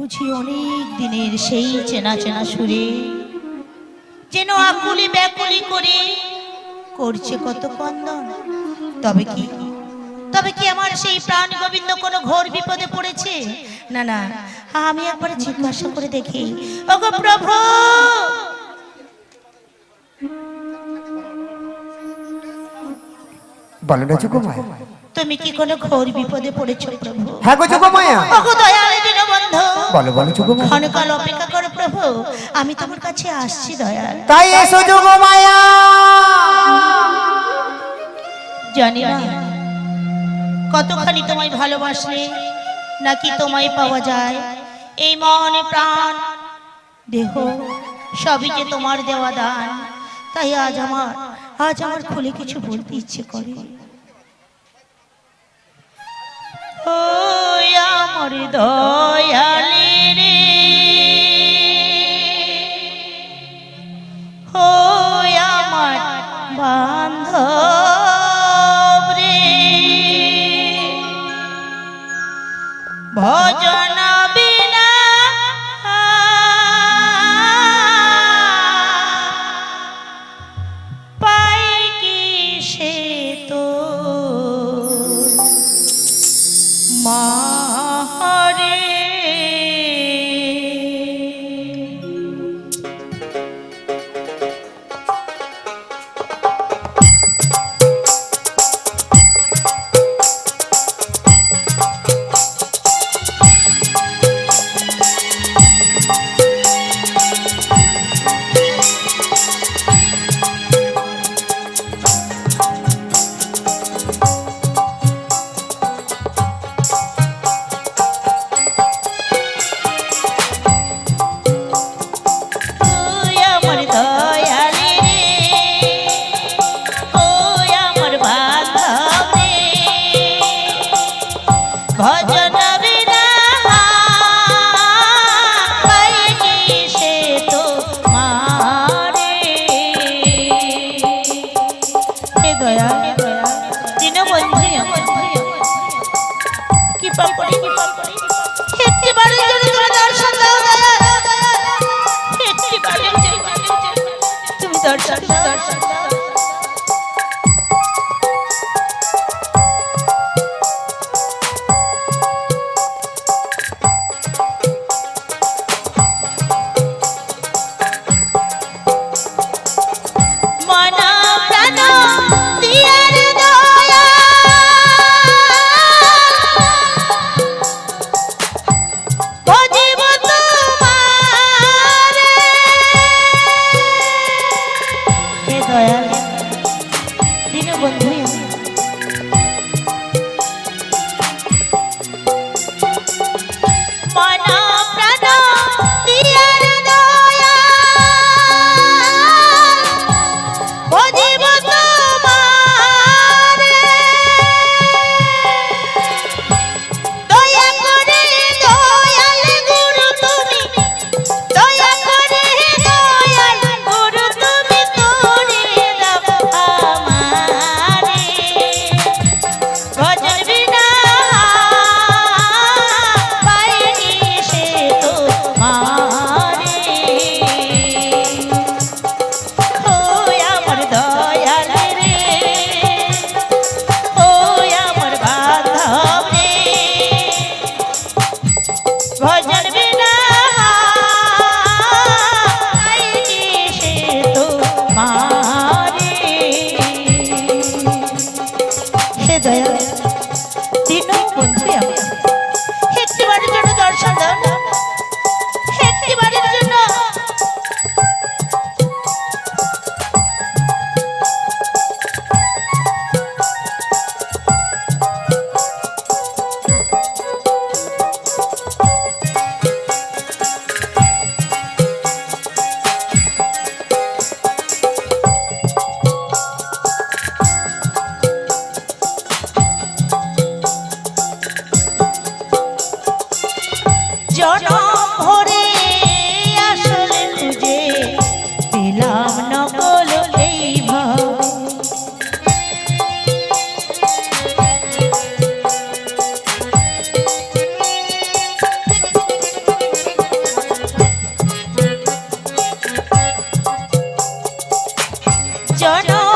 বুঝি অনেক দিনের সেই চেনা চেনা সুরে। যেন আকুলি ব্যাকুলি করে করছে কত কন্দন। তবে কি তবে কি আমার সেই প্রাণ গোবিন্দ কোনো ঘোর বিপদে পড়েছে? না না আমি একবার জিজ্ঞাসা করে দেখি। ওগো প্রভু! বলো না তুমি কি কোনো ঘোর বিপদে পড়েছো প্রভু? হ্যাঁ গো যোগমায়া। ওগো দয়ালে বলো বলো যোগমায়া ক্ষণকাল অপেক্ষা করো প্রভু আমি তোমার কাছে আসছি দয়াল। তাই এসো যোগমায়া জানি না কতখানি তোমায় ভালোবাসলে নাকি তোমায় পাওয়া যায়। এই মন প্রাণ দেহ সবই যে তোমার দেওয়া দান। তাই আজ আমার আজ আমার খুলে কিছু বলতে ইচ্ছে করে। ও আমার দয়ালে চরণ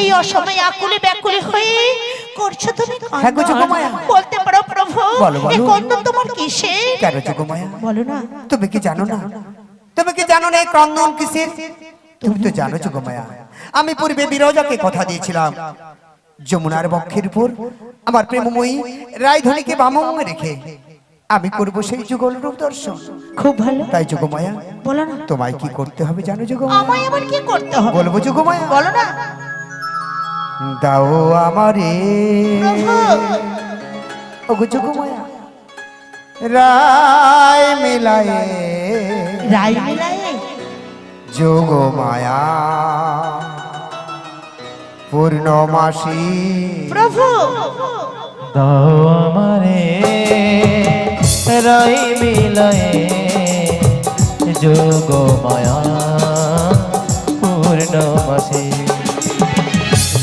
এই অসময়ে আকুলে ব্যাকুলে হয়ে করছ তুমি হ্যাঁ। যোগমায়া। বলতে পারো প্রভু। এই কন্দন তোমার কিসে? কেন যুগ মায়া বলো না। তুমি কি জানো না? তুমি কি জানো না এই ক্রন্দন কিসের? তুমি তো জানো যুগ মায়া আমি পূর্বে বিরজাকে কথা দিয়েছিলাম। যমুনার বক্ষের উপর আমার প্রেমময়ী রায়ধনীকে বামং রেখে আমি করব সেই যুগল রূপ দর্শন। খুব ভালো। তাই যুগমায়া বলো না। তোমায় কি করতে হবে জানো যুগমায়া? আমায় আবার কি করতে হবে? বলব যুগমায়া। বলো না। দাও আমারে। ওগো যুগমায়া। রায় মিলায়ে। রাই মিলাই যোগ মায়া পূর্ণমাসী। প্রভু। দাও আমারে। রাই মিলায়ে যোগ মায়া পূর্ণমাসে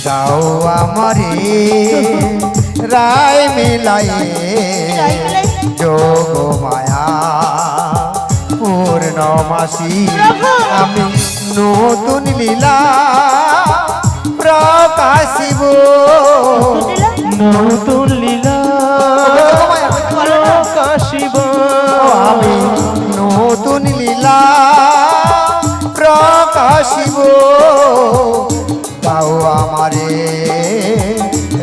দাও আমারে রায় মিলায়ে। যোগ মায়া পূর্ণমাসী প্রভু। আমি নতুন লীলা প্রকাশিব নতুন লীলা আমি নতুন লীলা প্রকাশিব। তাও আমারে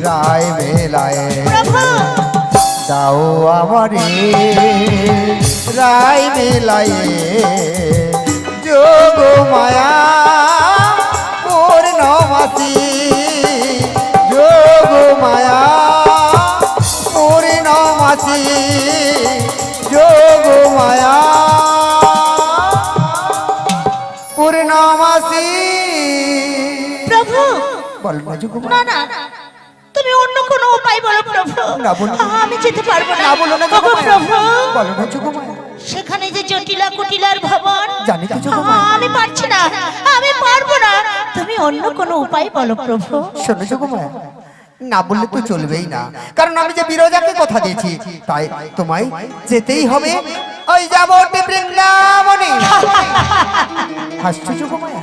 রায় বেলায় তাও দাও আমারে রায় বেলায় না না। তুমি অন্য কোনো উপায় বলো প্রভু। না, বলো। আমি যেতে পারব না। না বলো না ওগো প্রভু। বলো না যোগমায়া সেখানে যে জটিলা কুটিলার ভবন। জানি তো যোগমায়া আমি পারছি না। আমি পারব না। তুমি অন্য কোনো উপায় বলো প্রভু। শোনো যোগমায়া না বললে তো চলবেই না। কারণ আমি যে বিরজাকে কথা দিয়েছি তাই তোমায় যেতেই হবে। ওই যাব বৃন্দাবনে। হাসছো যোগমায়া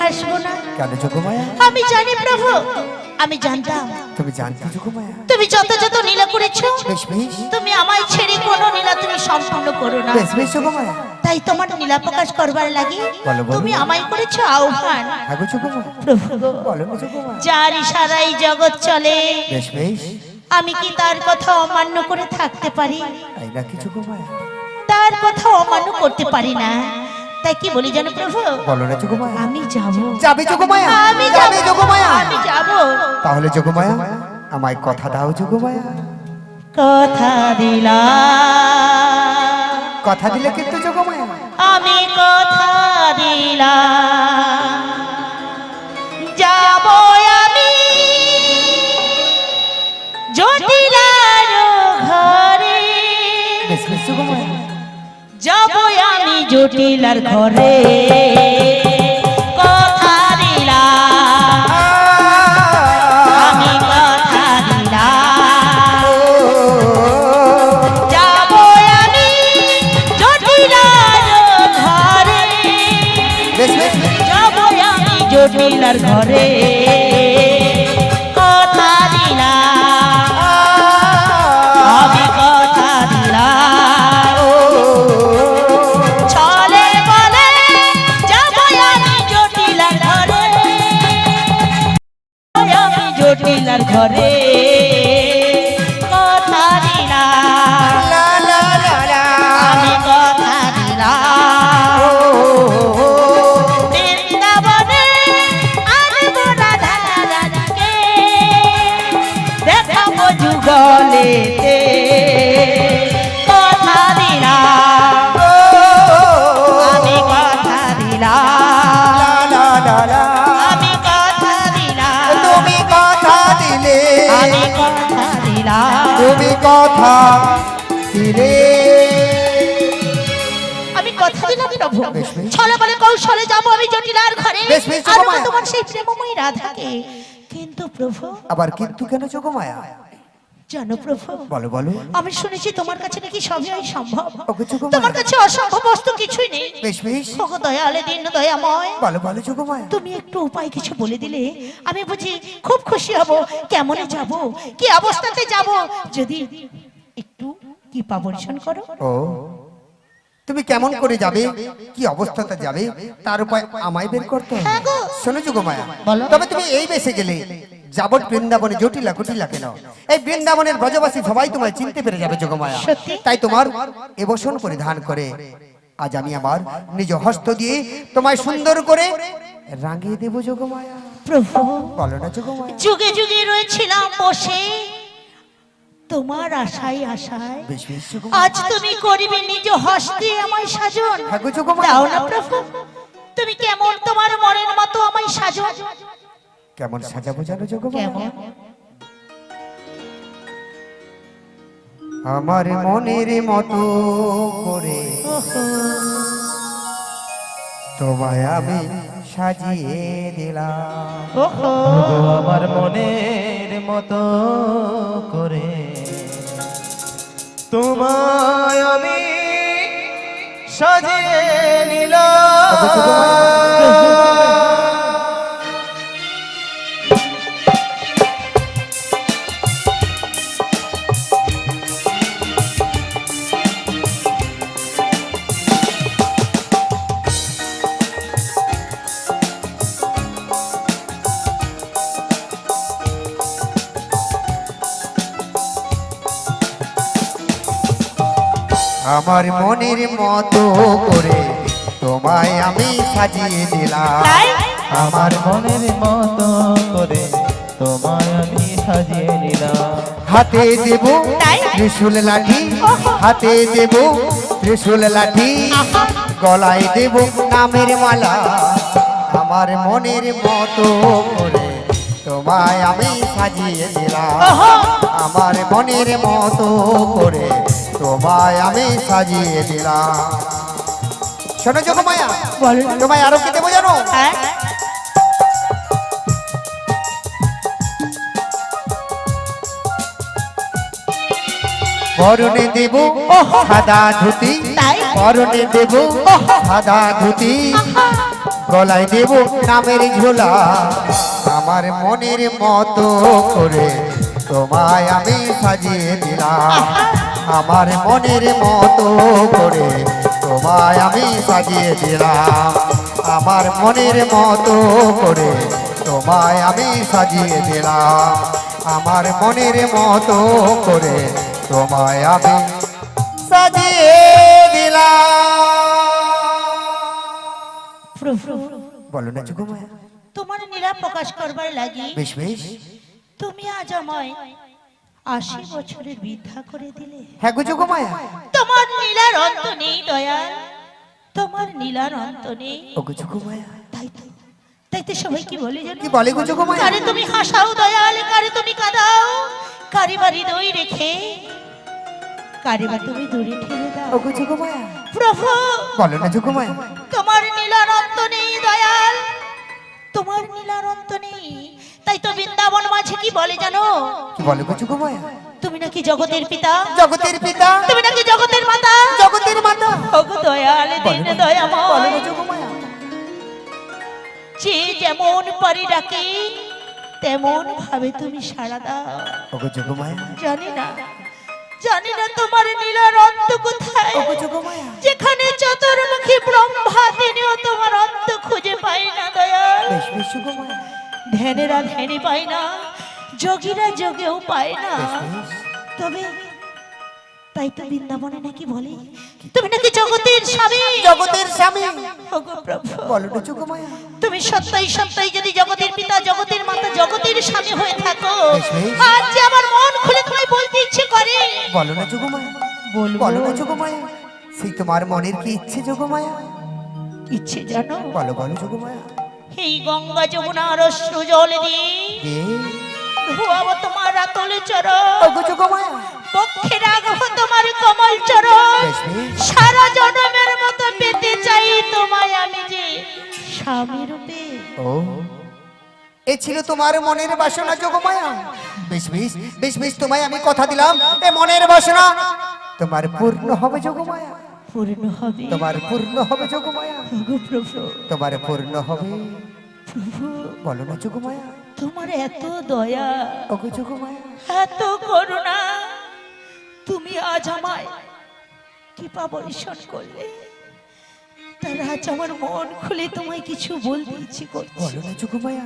হাসবো না। কেন যোগমায়া আমি জানি প্রভু আমি জানতাম। তুমি জানতে যোগমায়া তুমি যত যত নীলা করেছ বেশ বেশ। তুমি আমায় ছেড়ে কোনো নীলা তুমি সম্পূর্ণ করো না। বেশ বেশ যোগমায়া তাই তোমার নীলা প্রকাশ করবার লাগে। তুমি আমায় করেছ আহ্বান। প্রভু গো, বলো না যোগমায়া যার ইশারাই জগৎ চলে বেশ বেশ। আমি কি তার কথা অমান্য করে থাকতে পারি? তাই নাকি যোগমায়া তার কথা অমান্য করতে পারি না। তাই কি বলি জানো প্রভু? বলো না যোগমায়া আমি যাব। যাবে যোগমায়া আমি যাবে। যোগমায়া আমি যাব। তাহলে যোগমায়া আমায় কথা দাও যোগমায়া কথা দিলাম কথা দিলে কিন্তু যোগমায়া আমি কথা দিলাম যাব আমি জটিলার ঘরে। যাব জটিলার ঘরে। ছলে বলে কৌশলে যাব আমি জটিলার ঘরে। যোগমায়া। তোমার সেই প্রেমময়ী রাধাকে। কিন্তু প্রভু আবার কিন্তু কেন যোগমায়া জানো প্রভু বলো বলো। আমি শুনেছি তোমার কাছে নাকি সবই সম্ভব। তোমার কাছে অসম্ভব বস্তু কিছুই নেই। বেশ বেশ। ওগো দয়ালে দিন দয়াময়। বলো বলো যোগমায়া তুমি একটু উপায় কিছু বলে দিলে। আমি বুঝি খুব খুশি হব। কেমনে যাব? কি অবস্থাতে যাব? যদি একটু কি পাবর্ষণ করো। ও তুমি কেমন করে যাবে? কি অবস্থাতে যাবে? তার উপায় আমায় বের করতে হবে। হ্যাঁ গো। শোনো যোগমায়া বলো। তবে তুমি এই বেশে গেলে যাবত বৃন্দাবনে জটিলা কুটিলা কেন? এই বৃন্দাবনের ব্রজবাসী সবাই তোমায় চিনতে পেরে যাবে যোগমায়া? তাই তোমার এবসন পরিধান করে আজ আমি আমার নিজ হস্ত দিয়ে তোমায় সুন্দর করে রাঙিয়ে দেব যোগমায়া। প্রভু। বলো না যোগমায়া। যুগে যুগে রয়েছিলাম বসে। তোমার আশায় আশায়। আজ তুমি করিবে নিজ হস্তে আমায় সাজন। দাও না প্রভু। তুমি কেমন তোমার মনের মতো আমায় সাজন। কেমন সাজাবো জানো কেমন? আমার মনের মতো করে। তোমায় আমি সাজিয়ে দিলাম। আমার মনের মতো করে। তোমায় আমি সাজিয়ে নিলাম। আমার মনের মতো করে তোমায় আমি সাজিয়ে দিলাম। আমার মনের মতো করে তোমায় আমি সাজিয়ে দিলাম। হাতে দেব? ত্রিশূল লাঠি হাতে দেব ত্রিশূল লাঠি গলায় দেব নামের মালা। আমার মনের মতো করে তোমায় আমি সাজিয়ে দিলাম। আমার মনের মতো করে তোমায় আমি সাজিয়ে দিলাম। শোনো যোগমায়া বলো। তোমায় আরও কি দেবো জানো? হ্যাঁ? পরনে দেব সাদা ধুতি? পরনে দেব সাদা ধুতি। গলায় দেব নামের ঝোলা আমার মনের মতো করে তোমায় আমি সাজিয়ে দিলাম। আমার মনের মতো করে তোমায় আমি সাজিয়ে দিলাম। আমার মনের মতো করে তোমায় আমি সাজিয়ে দিলাম। আমার মনের মতো করে তোমায় আমি সাজিয়ে দিলাম। বলো না তোমার নীলা প্রকাশ করবার লাগি। বেশ বেশ। তুমি আজ আমায় আশি বছরের বৃদ্ধা করে দিলে। হ্যাঁ গো যোগমায়া তোমার নীলার অন্ত নেই দয়াল তোমার নীলার অন্ত নেই। ও গো যোগমায়া তাই তো। তাই তো সবাই কি বলে জানো? কি বলে গো যোগমায়া কারে তুমি হাসাও দয়াল কারে তুমি কাঁদাও? কারে বা হৃদয় রেখে? কারে বা তুমি দূরে ঠেলে দাও? ও গো যোগমায়া প্রভু বলো না যোগমায়া তোমার নীলার অন্ত নেই দয়াল। তোমার নীলার অন্ত নেই। তাই তো বৃন্দাবন মাঝে কি বলে জানো? কি বলে গো যোগমায়া? তুমি নাকি জগতের পিতা? জগতের পিতা। তুমি নাকি জগতের মাতা? জগতের মাতা। ওগো দয়াল দিন বলো গো দয়াময় যোগমায়া। যে যেমন পারি ডাকে তেমন ভাবে তুমি সাড়া দাও। ও গো যোগমায়া। জানি না জানি না তোমার নীলার অন্ত কোথায়। ও গো যোগমায়া। যেখানে চতুর্মুখী ব্রহ্মা তিনিও তোমার অন্ত খুঁজে পাই না দয়াল। বেশ বেশ যোগমায়া। ধ্যানেরা ধ্যানে পায় না যোগীরা যোগেও পায় না। তবে তাই তো বৃন্দাবনে নাকি বলে তুমি নাকি জগতের স্বামী? জগতের স্বামী। ওগো প্রভু। বলো তুমি সত্যই সত্যই যদি জগতের পিতা জগতের মাতা জগতের স্বামী হয়ে থাকো। আজ যে আমার মন খুলে তোমায় বলতে ইচ্ছে করে। বলো না যোগমায়া। বলব। বলো না যোগমায়া। সেই তোমার মনের কি ইচ্ছে যোগমায়া? ইচ্ছে জানো? বলো বলো যোগমায়া। এই গঙ্গা যমুনার অশ্রু জল দিয়ে ধোয়াবো তোমার আতলে চরণ। পক্ষে রাখব তোমার কমল চরণ। সারা জনমের মতো পেতে চাই তোমায় আমি যে স্বামী রূপে। ও। এ ছিল তোমার মনের বাসনা যোগমায়া। বেশ বেশ বেশ বেশ তোমায় আমি কথা দিলাম। এ মনের বাসনা। তোমার পূর্ণ হবে যোগমায়া। পূর্ণ হবে। তোমার পূর্ণ হবে যোগমায়া। প্রভু তোমার পূর্ণ হবে। প্রভু বলো না যোগমায়া। তোমার এত দয়া ওগো যোগমায়া। এত করুণা তুমি আজ আমায় কৃপা বর্ষণ করলে। তার আজ আমার মন খুলে তোমায় কিছু বলতে ইচ্ছে করছে। বলো না যোগমায়া।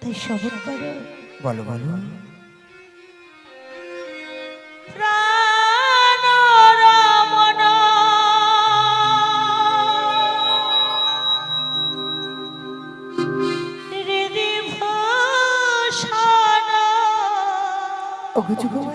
তাই সবর করো। বলো বলো। ওগো যোগমায়া হৃদয়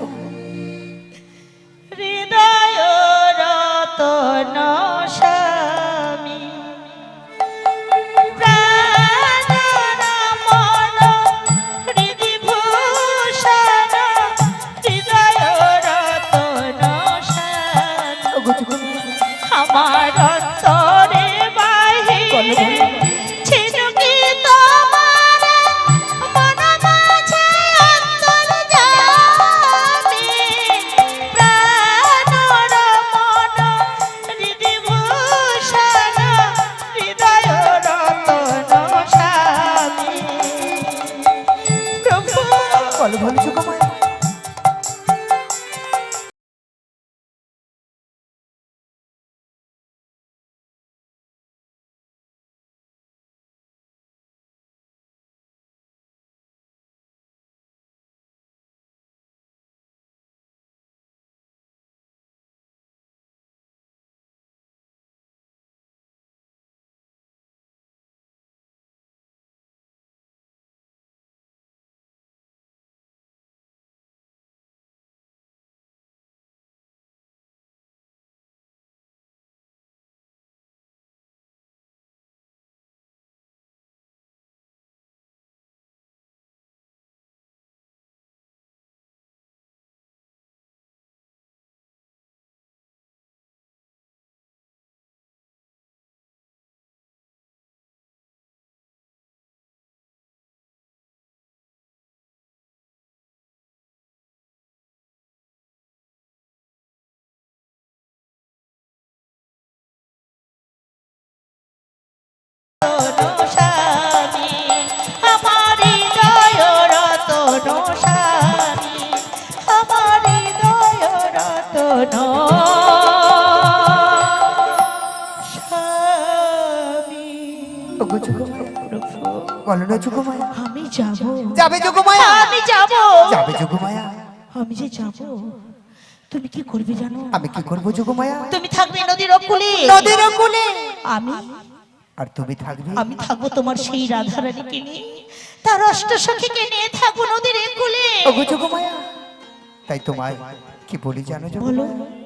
বলো বলো বলো না যোগমায়া? আমি যাব। যাবে যোগমায়া? আমি যাব। যাবে যোগমায়া? আমি যে যাব। তুমি কি করবে জানো? আমি কি করব যোগমায়া? তুমি থাকবে নদীর কুলে নদীর কূলে আমি আর তুমি থাকবে আমি থাকব তোমার সেই রাধারানীকে নিয়ে। তার অষ্ট সখীকে নিয়ে থাকব নদীর কুলে ওগো যোগমায়া। তাই তোমায় কি বলি জানো বলো। যোগমায়া